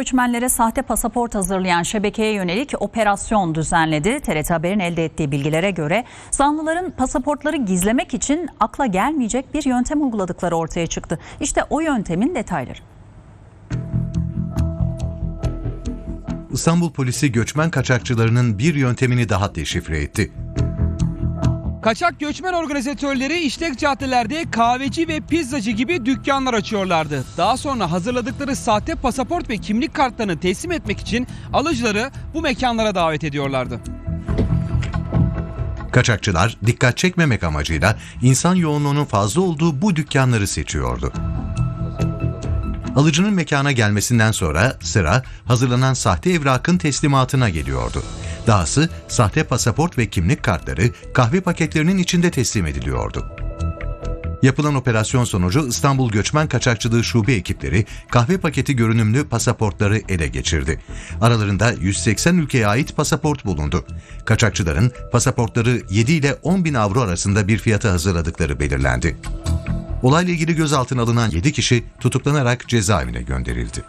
göçmenlere sahte pasaport hazırlayan şebekeye yönelik operasyon düzenledi. TRT Haber'in elde ettiği bilgilere göre zanlıların pasaportları gizlemek için akla gelmeyecek bir yöntem uyguladıkları ortaya çıktı. İşte o yöntemin detayları. İstanbul polisi göçmen kaçakçılarının bir yöntemini daha deşifre etti. Kaçak göçmen organizatörleri işlek caddelerde kahveci ve pizzacı gibi dükkanlar açıyorlardı. Daha sonra hazırladıkları sahte pasaport ve kimlik kartlarını teslim etmek için alıcıları bu mekanlara davet ediyorlardı. Kaçakçılar dikkat çekmemek amacıyla insan yoğunluğunun fazla olduğu bu dükkanları seçiyordu. Alıcının mekana gelmesinden sonra sıra hazırlanan sahte evrakın teslimatına geliyordu. Dahası sahte pasaport ve kimlik kartları kahve paketlerinin içinde teslim ediliyordu. Yapılan operasyon sonucu İstanbul Göçmen Kaçakçılığı Şube ekipleri kahve paketi görünümlü pasaportları ele geçirdi. Aralarında 180 ülkeye ait pasaport bulundu. Kaçakçıların pasaportları 7 ile 10 bin avro arasında bir fiyata hazırladıkları belirlendi. Olayla ilgili gözaltına alınan 7 kişi tutuklanarak cezaevine gönderildi.